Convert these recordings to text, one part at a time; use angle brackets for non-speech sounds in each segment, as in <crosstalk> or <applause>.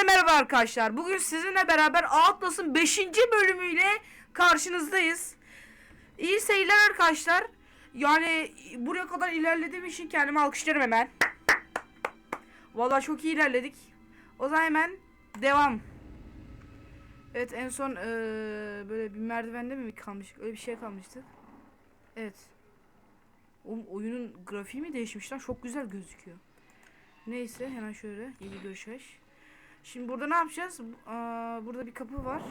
Hepinize merhaba arkadaşlar. Bugün sizinle beraber Atlas'ın 5. bölümüyle karşınızdayız. İyi seyirler arkadaşlar. Yani buraya kadar ilerlediğim için kendimi alkışlarım hemen. Vallahi çok iyi ilerledik. O zaman hemen devam. Evet en son eee, böyle bir merdivende mi kalmıştık? Öyle bir şey kalmıştı. Evet. Oğlum oyunun grafiği mi değişmiş lan? Çok güzel gözüküyor. Neyse hemen şöyle yeni görüşeş. Şimdi burada ne yapacağız? Aa, burada bir kapı var.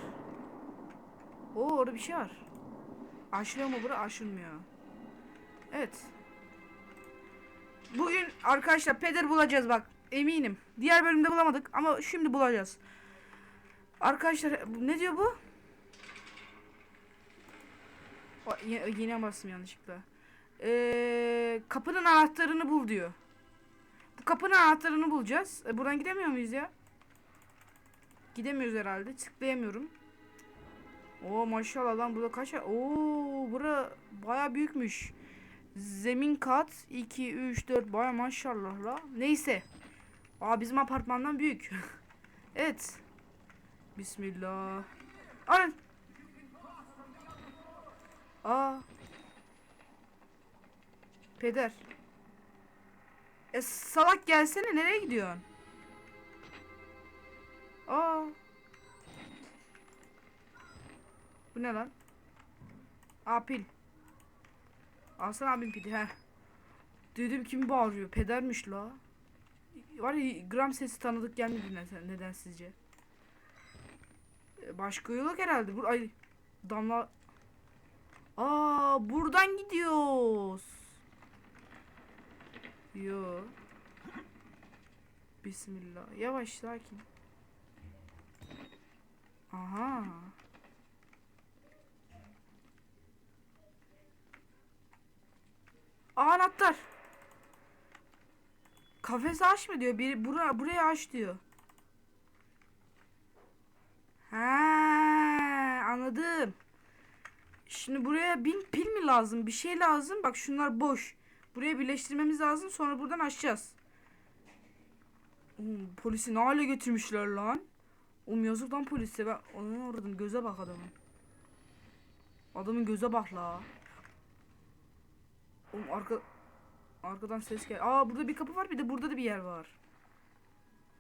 Oo orada bir şey var. Açılıyor mu bura? Açılmıyor. Evet. Bugün arkadaşlar peder bulacağız bak. Eminim. Diğer bölümde bulamadık ama şimdi bulacağız. Arkadaşlar ne diyor bu? O, yine bastım yanlışlıkla. Ee, kapının anahtarını bul diyor. Bu kapının anahtarını bulacağız. E, buradan gidemiyor muyuz ya? Gidemiyoruz herhalde. Tıklayamıyorum. Oo maşallah lan burada kaç Oo bura baya büyükmüş. Zemin kat 2 3 4 baya maşallah la. Neyse. Aa bizim apartmandan büyük. <laughs> evet. Bismillah. Alın. Aa. Peder. E salak gelsene nereye gidiyorsun? Aa. Bu ne lan? Aa pil. Alsana abim pili he. Dedim kim bağırıyor? Pedermiş la. Var ya gram sesi tanıdık gelmedi neden, neden sizce? E, Başka yol herhalde. Bur ay damla. Aa buradan gidiyoruz. Yo. Bismillah. Yavaş sakin. Aha. Anahtar. Kafesi aç mı diyor? Biri bura, buraya aç diyor. Ha, anladım. Şimdi buraya bin pil mi lazım? Bir şey lazım. Bak şunlar boş. Buraya birleştirmemiz lazım. Sonra buradan açacağız. Oğlum, polisi ne hale getirmişler lan? Oğlum yazık lan polise. Ben onu uğradım. Göze bak adamın. Adamın göze bak la. Oğlum arka... Arkadan ses gel. Aa burada bir kapı var bir de burada da bir yer var.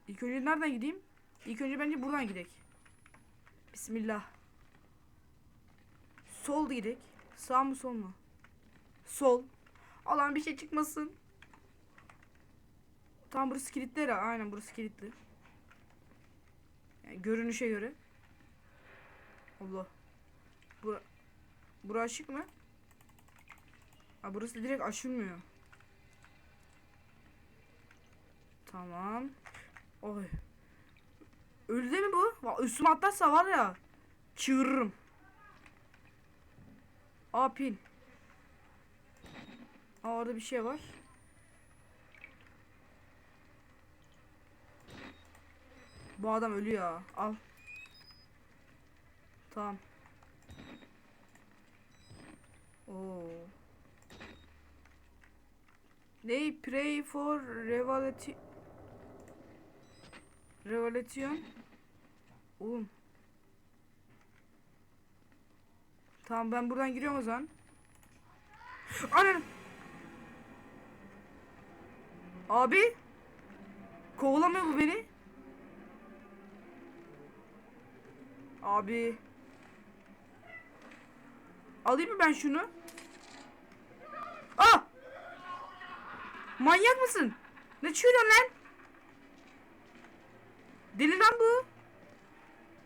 İlk önce nereden gideyim? İlk önce bence buradan gidelim. Bismillah. Sol gidek. Sağ mı sol mu? Sol. Alan bir şey çıkmasın. Tam burası kilitli herhalde. Aynen burası kilitli. Yani görünüşe göre. Allah. Bura, bura açık mı? Ha, burası direkt açılmıyor. Tamam. Oy. Öldü mi bu? Va- Üstüme atlarsa var ya. Çığırırım. Aa pil. Aa orada bir şey var. Bu adam ölüyor. Al. Tamam. Oo. Ne? Pray for revelation. Revelation. Oğlum. Tamam ben buradan giriyorum o zaman. Anam. Abi. Kovalamıyor bu beni. Abi. Alayım mı ben şunu? Ah! Manyak mısın? Ne çığırıyorsun lan? Deli lan bu.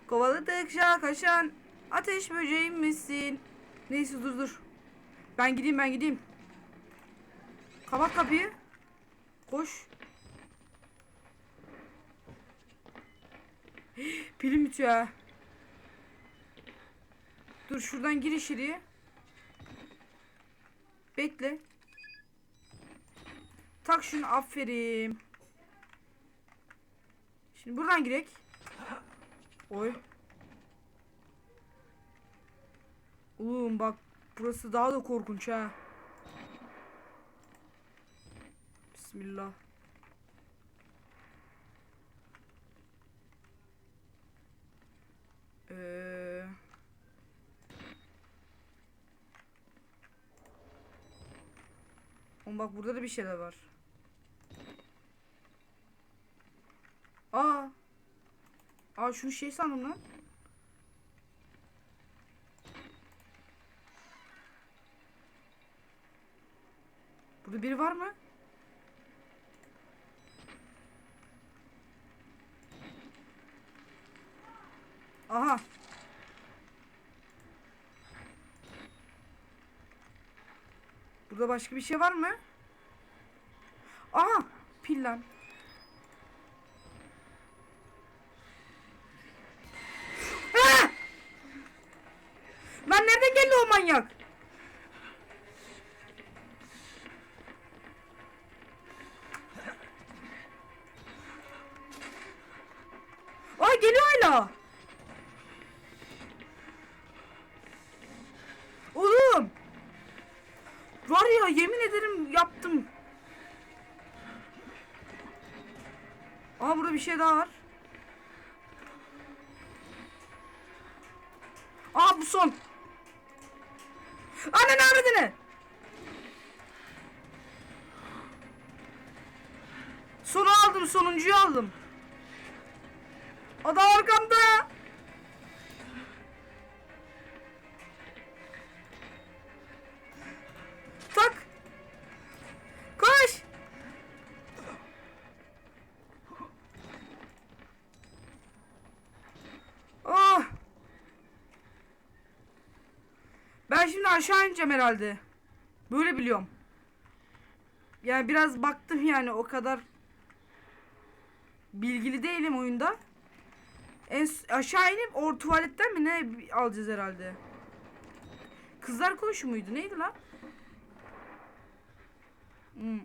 Kovaladıkça kaşan ateş böceğim misin? Neyse dur dur. Ben gideyim ben gideyim. Kapat kapıyı. Koş. <gasps> Pilim bitiyor ha. Dur şuradan gir içeriye. Bekle. Tak şunu aferin. Şimdi buradan girek. Oy. Oğlum bak burası daha da korkunç ha. Bismillah. Bak burada da bir şeyler var. Aa. Aa şunu şey sandım lan. Burada biri var mı? Aha. Burada başka bir şey var mı? Lan. Ah! Lan nereden geldi o manyak? Ay geliyor hala. Oğlum. Var ya yemin ederim yaptım. Aa burada bir şey daha var. Aa bu son. Anne ne avradını? Sonu aldım sonuncuyu aldım. Adam arkamda. Aşağı ineceğim herhalde. Böyle biliyorum. Yani biraz baktım yani o kadar bilgili değilim oyunda. En aşağı inip or tuvaletten mi ne alacağız herhalde. Kızlar koşu muydu? Neydi lan? Hmm.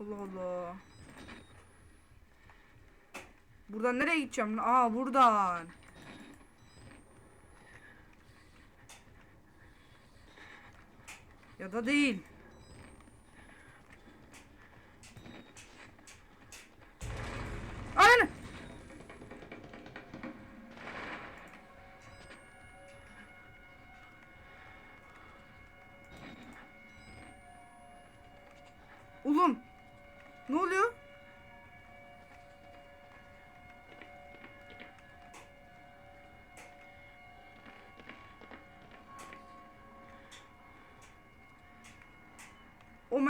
Allah Allah. Buradan nereye gideceğim? Aa buradan. Ya da değil. Ananı. Oğlum. Ne oluyor?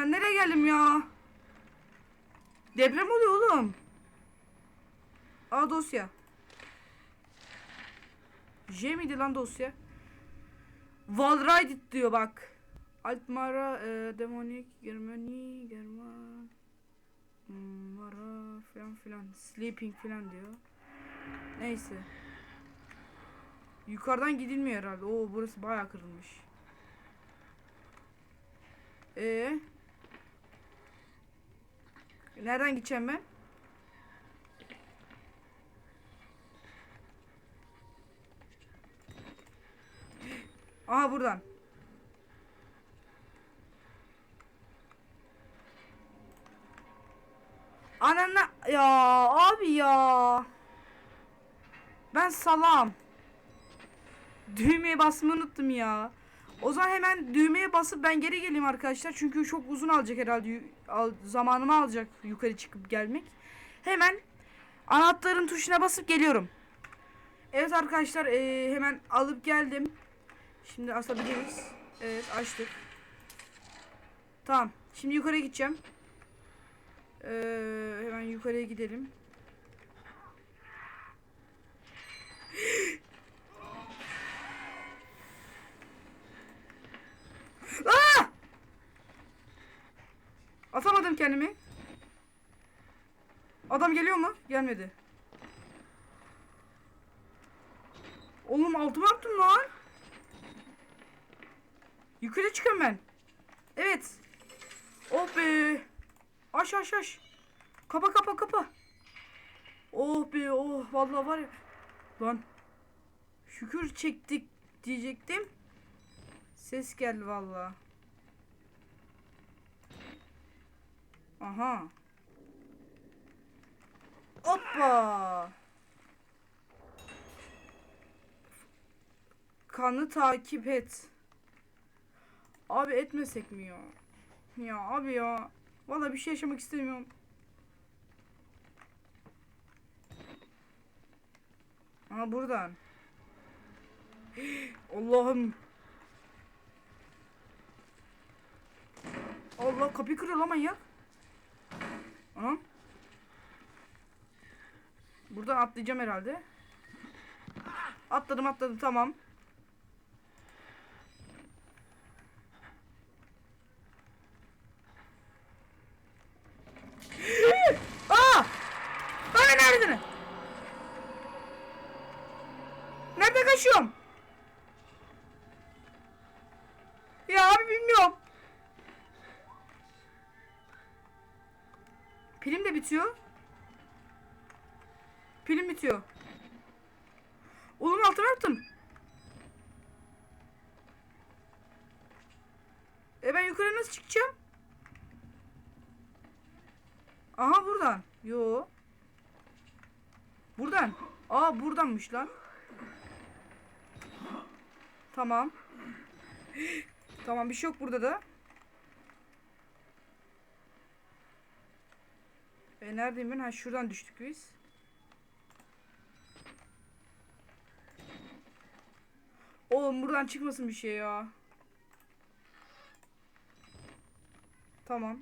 Ben nereye geldim ya? Deprem oluyor oğlum. Aa dosya. J miydi lan dosya? Valraydit diyor bak. Altmara, e, Demonik, Germani, German, Mara falan filan. Sleeping filan diyor. Neyse. Yukarıdan gidilmiyor herhalde. Oo burası bayağı kırılmış. Ee? Nereden gideceğim ben? Aha buradan. Anana ya abi ya. Ben salam. Düğmeye basmayı unuttum ya. O zaman hemen düğmeye basıp ben geri geleyim arkadaşlar. Çünkü çok uzun alacak herhalde. Al, zamanımı alacak yukarı çıkıp gelmek. Hemen anahtarın tuşuna basıp geliyorum. Evet arkadaşlar eee, hemen alıp geldim. Şimdi asabiliriz. Evet açtık. Tamam. Şimdi yukarı gideceğim. Eee, hemen yukarıya gidelim. Aa! Atamadım kendimi. Adam geliyor mu? Gelmedi. Oğlum altıma yaptım lan. Yukarı çıkıyorum ben. Evet. Oh be. Aş aş aş. Kapa kapa kapa. Oh be oh vallahi var ya. Lan. Şükür çektik diyecektim. Ses geldi vallahi. Aha. Hoppa. Kanı takip et. Abi etmesek mi ya? Ya abi ya. Valla bir şey yaşamak istemiyorum. Aha buradan. <gasps> Allah'ım. Allah kapıyı kırıyor lan manyak. Anam. Buradan atlayacağım herhalde. Atladım atladım tamam. <gasps> Aa! Bana nereden? Nerede kaçıyorum? De bitiyor. Pilim bitiyor. Oğlum altına attım. E ben yukarı nasıl çıkacağım? Aha buradan. Yo. Buradan. Aa buradanmış lan. Tamam. <gasps> tamam bir şey yok burada da. E neredeyim ben? Ha şuradan düştük biz. Oğlum buradan çıkmasın bir şey ya. Tamam.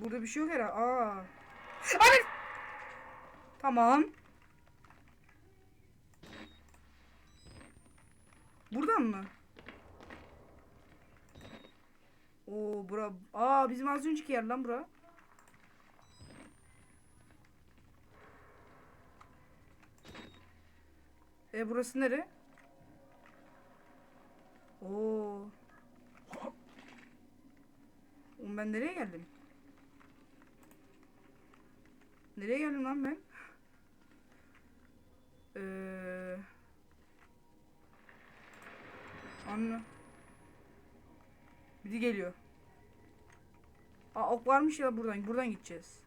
Burada bir şey yok herhalde. Aa. Abi! Tamam. Buradan mı? Oo bura. Aa bizim az önceki yer lan bura. E burası nere? Oo. Oğlum ben nereye geldim? Nereye geldim lan ben? Eee... Anla. Biri geliyor. Aa ok varmış ya buradan. Buradan gideceğiz.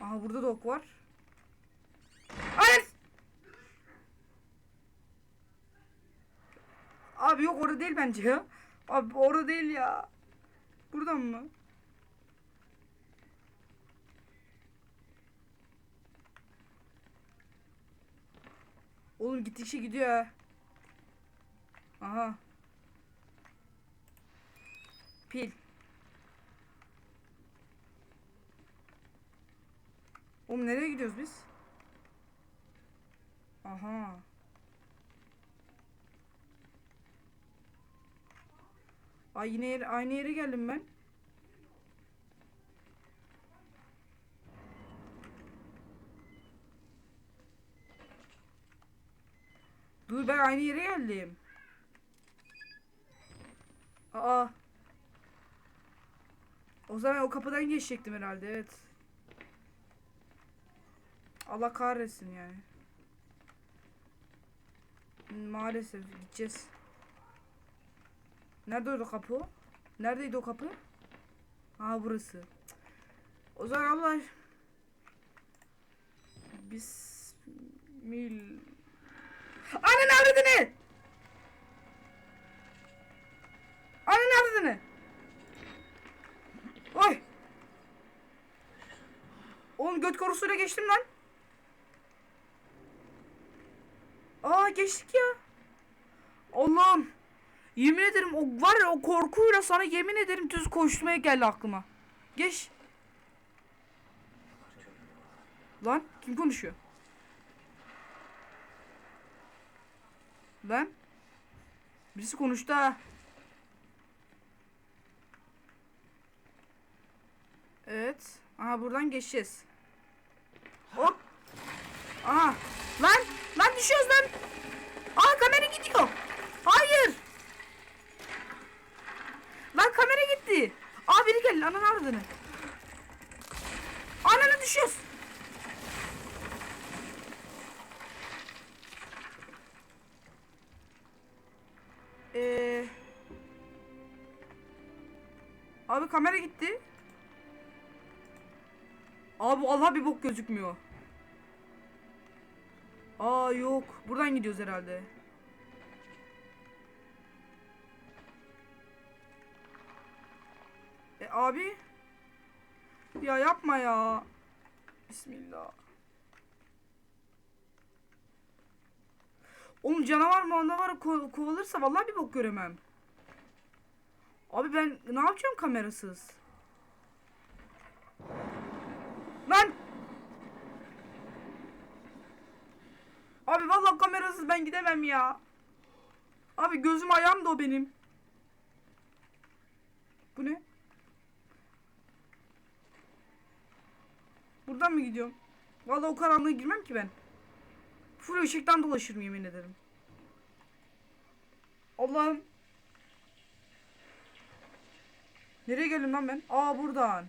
Aha burada da ok var. Hayır. Abi yok orada değil bence ya. Abi orada değil ya. Buradan mı? Oğlum gittikçe gidiyor ha. Aha. Pil. Oğlum nereye gidiyoruz biz? Aha. Ay yine yer, aynı yere geldim ben. Dur ben aynı yere geldim. Aa. O zaman o kapıdan geçecektim herhalde evet. Allah kahretsin yani. Maalesef gideceğiz. Nerede o kapı? Neredeydi o kapı? Aa burası. O zaman Allah Bismillah. Ananı avradını! Ananı avradını! Oy! Oğlum göt korusuyla geçtim lan. Aa geçtik ya. Allah'ım. Yemin ederim o var ya o korkuyla sana yemin ederim düz koşmaya geldi aklıma. Geç. Lan kim konuşuyor? Lan. Birisi konuştu ha. Evet. Aha buradan geçeceğiz. Hop. Aha. Lan. Lan düşüyoruz lan. Aa kamera gidiyor. Hayır. Lan kamera gitti. Aa biri geldi ananı aradığını. Ananı düşüyoruz. Ee, abi kamera gitti. Abi Allah bir bok gözükmüyor. Aa yok. Buradan gidiyoruz herhalde. Abi. Ya yapma ya. Bismillah. Oğlum canavar mı var ko- kovalırsa vallahi bir bok göremem. Abi ben ne yapacağım kamerasız? Lan! Abi vallahi kamerasız ben gidemem ya. Abi gözüm ayağım da o benim. Bu ne? Buradan mı gidiyorum? Vallahi o karanlığa girmem ki ben. Full ışıktan dolaşırım yemin ederim. Allah'ım. Nereye geldim lan ben? Aa buradan.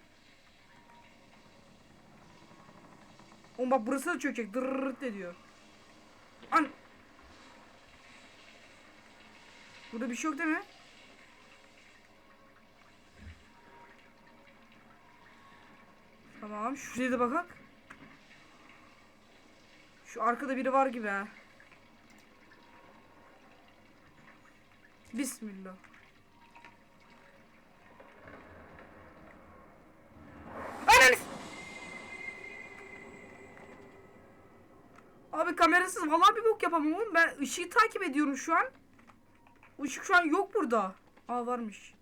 Oğlum bak burası da çökecek. Dırırırt ediyor. An. Burada bir şey yok değil mi? Tamam şuraya da bakak. Şu arkada biri var gibi ha. Bismillah. Ananı s- Abi kamerasız vallahi bir bok yapamam oğlum. Ben ışığı takip ediyorum şu an. Işık şu an yok burada. Aa varmış.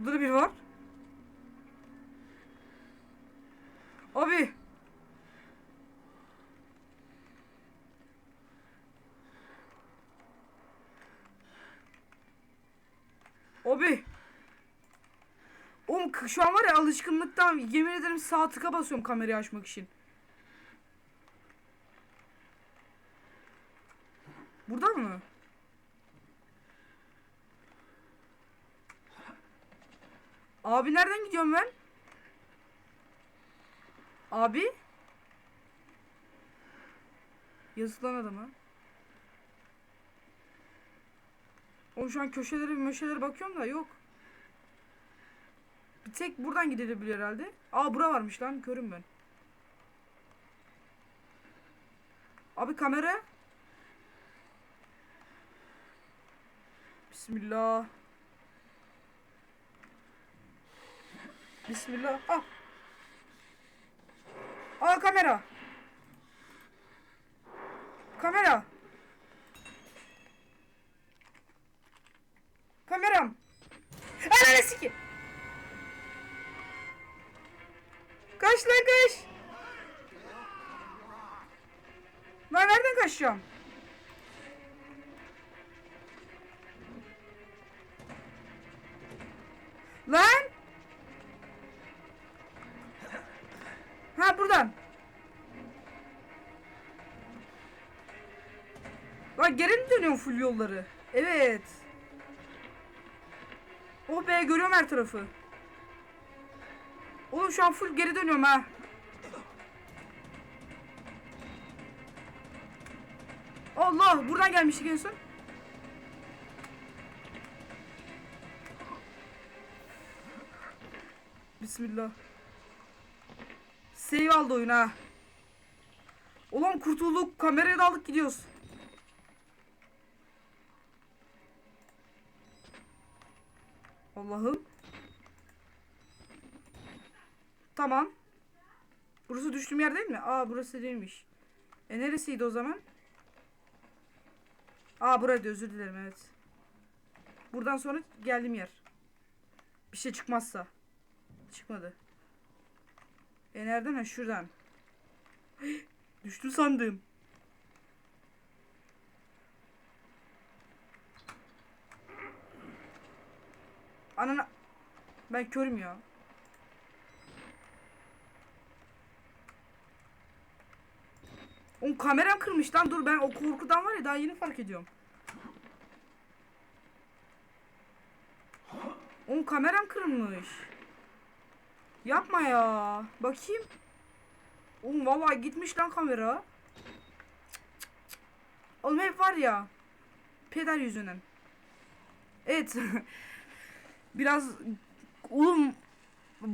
Burada da biri var. Abi. Abi. Oğlum şu an var ya alışkınlıktan yemin ederim sağ tıka basıyorum kamerayı açmak için. Burada mı? Abi nereden gidiyorum ben? Abi? Yazık lan adama. Oğlum şu an köşelere möşelere bakıyorum da yok. Bir tek buradan gidilebilir herhalde. Aa bura varmış lan körüm ben. Abi kamera. Bismillah. Bismillah. Ah. Aa kamera. Kamera. Kameram. Ananı sikeyim. Kaç lan kaç. Lan nereden kaçacağım? Lan! Ha buradan. Lan geri mi dönüyorum full yolları? Evet. Oh be görüyorum her tarafı. Oğlum şu an full geri dönüyorum ha. Allah buradan gelmiştik en son. Bismillah. Save aldı oyun ha. Ulan kurtulduk. Kameraya da gidiyoruz. Allah'ım. Tamam. Burası düştüğüm yer değil mi? Aa burası değilmiş. E neresiydi o zaman? Aa buraydı özür dilerim evet. Buradan sonra geldiğim yer. Bir şey çıkmazsa. Çıkmadı. E nereden? Ha şuradan. <gasps> Düştü sandım. Anana. Ben körüm ya. Oğlum kameram kırmış lan dur ben o korkudan var ya daha yeni fark ediyorum. Oğlum kameram kırılmış. Yapma ya. Bakayım. Oğlum vallahi gitmiş lan kamera. Oğlum hep var ya. Peder yüzünden. Evet. <laughs> Biraz oğlum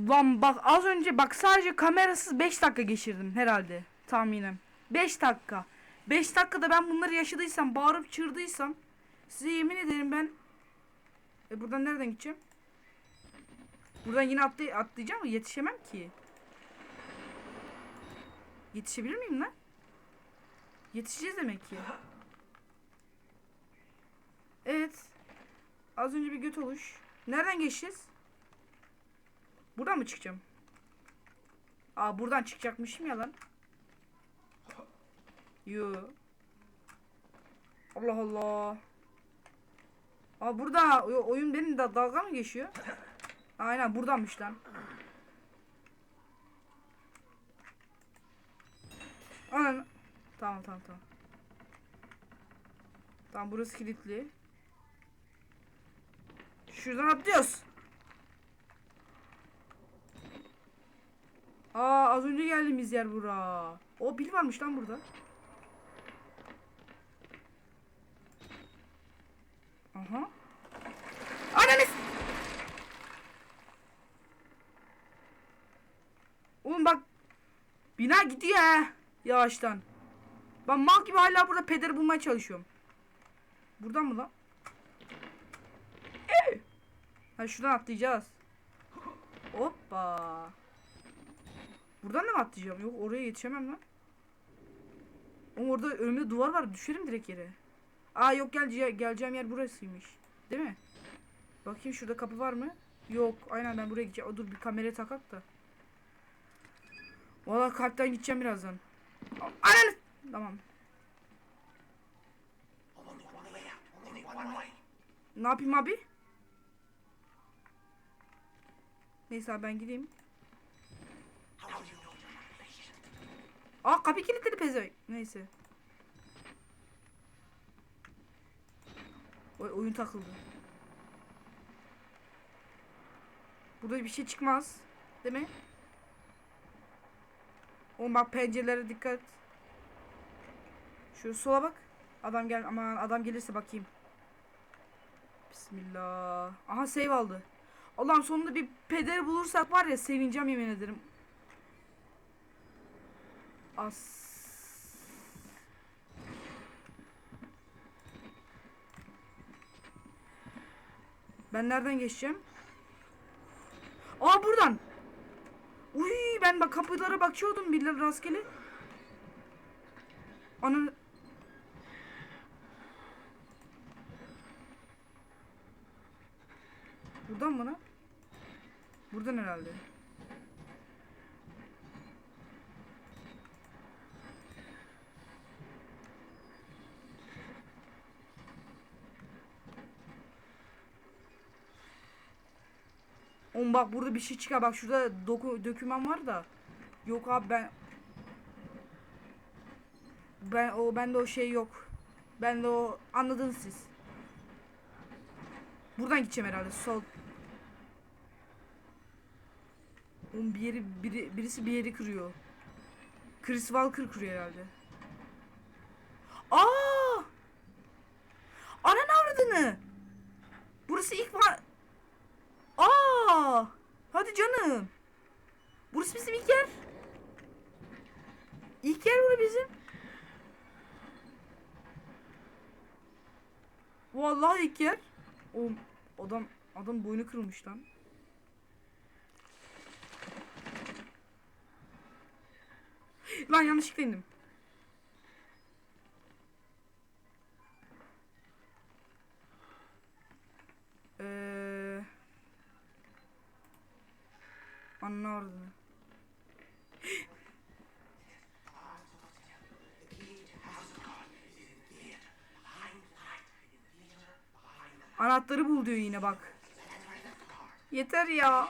lan bak az önce bak sadece kamerasız 5 dakika geçirdim herhalde tahminim. 5 dakika. 5 dakikada ben bunları yaşadıysam, bağırıp çığırdıysam size yemin ederim ben e buradan nereden gideceğim? Buradan yine atlay atlayacağım mı? Yetişemem ki. Yetişebilir miyim lan? Yetişeceğiz demek ki. Evet. Az önce bir göt oluş. Nereden geçeceğiz? Buradan mı çıkacağım? Aa buradan çıkacakmışım ya lan. Yo. Allah Allah. Aa burada oyun benim da dalga mı geçiyor? Aynen buradanmış lan. Anan. Tamam tamam tamam. Tamam burası kilitli. Şuradan atlıyoruz. Aa az önce geldiğimiz yer bura. O bil varmış lan burada. Aha. Ananı Oğlum bak bina gidiyor ha yavaştan. Ben mal gibi hala burada pederi bulmaya çalışıyorum. Buradan mı lan? Ee! Ha şuradan atlayacağız. Hoppa. Buradan da mı atlayacağım? Yok oraya yetişemem lan. Oğlum orada önümde duvar var. Düşerim direkt yere. Aa yok gel geleceğim yer burasıymış. Değil mi? Bakayım şurada kapı var mı? Yok. Aynen ben buraya gideceğim. O, dur bir kameraya takak da. Valla kalpten gideceğim birazdan. Ananı. Tamam. Ne yapayım abi? Neyse abi ben gideyim. Aa kapı kilitledi pezevenk. Neyse. Oy, oyun takıldı. Burada bir şey çıkmaz. Değil mi? Oğlum bak pencerelere dikkat. Şu sola bak. Adam gel aman adam gelirse bakayım. Bismillah. Aha save aldı. Allah'ım sonunda bir peder bulursak var ya sevineceğim yemin ederim. As. Ben nereden geçeceğim? Aa buradan. Uy ben bak kapılara bakıyordum birileri rastgele. Ananı Buradan mı lan? Buradan herhalde. Oğlum bak burada bir şey çıkar. Bak şurada doku, döküman var da. Yok abi ben ben o bende o şey yok. Bende o anladınız siz. Buradan gideceğim herhalde. Sol. Oğlum bir yeri biri, birisi bir yeri kırıyor. Chris Walker kırıyor herhalde. Aa! Ananı avradını. Burası ilk var. Aa! Hadi canım. Burası bizim ilk yer. İlk yer bura bizim. Vallahi ilk yer. O adam adam boynu kırılmış lan. Lan yanlışlıkla indim. Eee Anlardı. Anahtarı bul diyor yine bak. Yeter ya.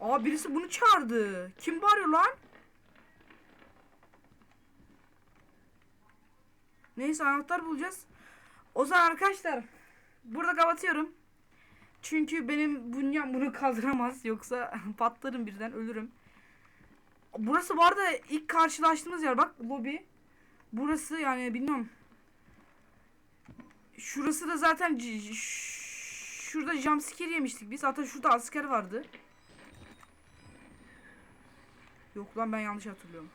Aa birisi bunu çağırdı. Kim bağırıyor lan? Neyse anahtar bulacağız. O zaman arkadaşlar burada kapatıyorum. Çünkü benim bünyem bunu kaldıramaz. Yoksa <laughs> patlarım birden ölürüm. Burası bu arada ilk karşılaştığımız yer. Bak lobi. Burası yani bilmiyorum. Şurası da zaten şurada jumpscare yemiştik biz. Zaten şurada asker vardı. Yok lan ben yanlış hatırlıyorum.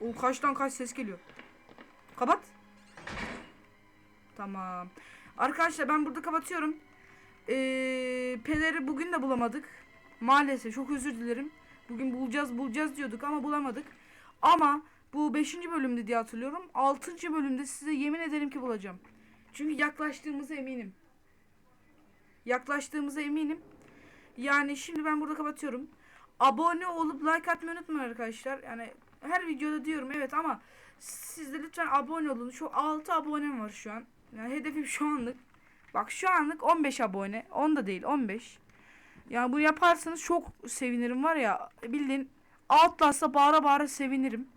O kaçtan kaç ses geliyor. Kapat. Tamam. Arkadaşlar ben burada kapatıyorum. Ee, Peler'i bugün de bulamadık. Maalesef çok özür dilerim. Bugün bulacağız bulacağız diyorduk ama bulamadık. Ama bu 5. bölümde diye hatırlıyorum. 6. bölümde size yemin ederim ki bulacağım. Çünkü yaklaştığımıza eminim. Yaklaştığımıza eminim. Yani şimdi ben burada kapatıyorum. Abone olup like atmayı unutmayın arkadaşlar. Yani her videoda diyorum evet ama siz de lütfen abone olun. Şu 6 abonem var şu an. Yani hedefim şu anlık. Bak şu anlık 15 abone. 10 da değil 15. Yani bunu yaparsanız çok sevinirim var ya. Bildiğin Outlast'ta bağıra bağıra sevinirim.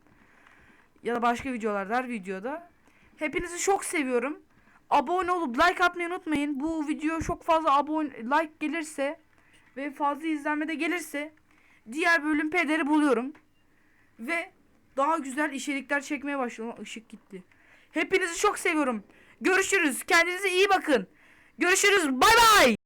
Ya da başka videolarda her videoda. Hepinizi çok seviyorum. Abone olup like atmayı unutmayın. Bu video çok fazla abone like gelirse ve fazla izlenme de gelirse diğer bölüm pederi buluyorum. Ve daha güzel içerikler çekmeye başladım. Işık gitti. Hepinizi çok seviyorum. Görüşürüz. Kendinize iyi bakın. Görüşürüz. Bay bay.